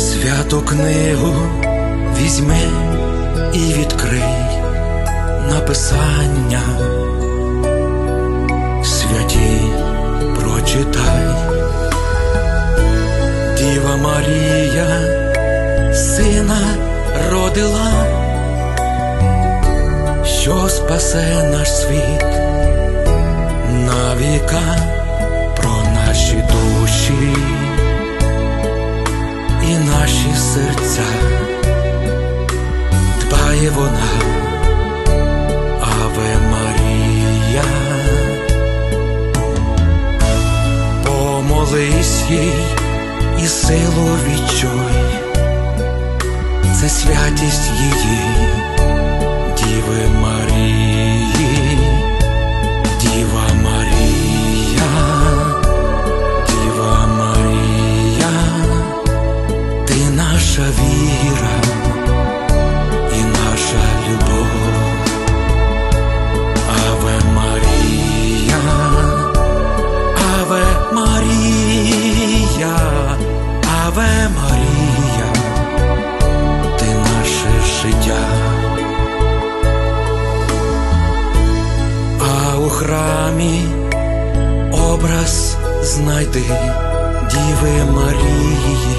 Святу книгу візьми і відкрий написання, святі прочитай, Діва Марія, сина родила, що спасе наш світ на віка про наші вона, Аве Марія, помолись їй і силу відчуй, це святість її, храмі образ знайди Діви Марії.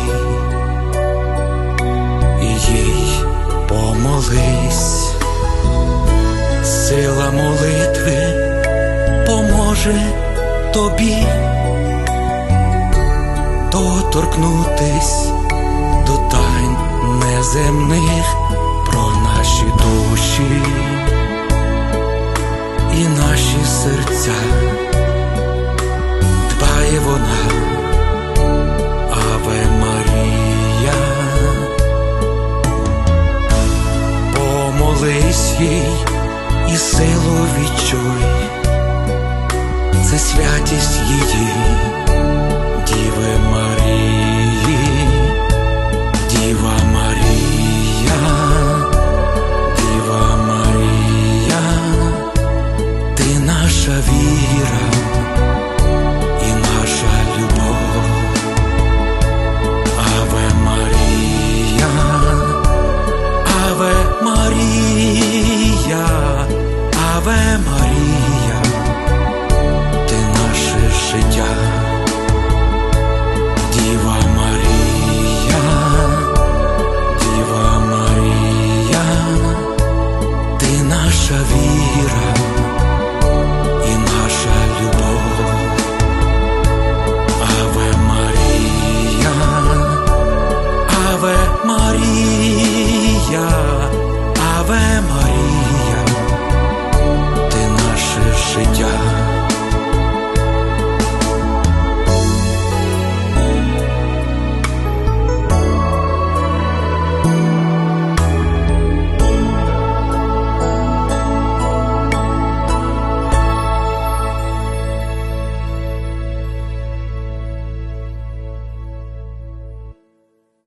І їй помолись, сила молитви поможе тобі. Доторкнутись до тайн неземних про наші душі і наші серця. Дбає вона, Аве Марія. помолись їй і силу відчуй, це святість її,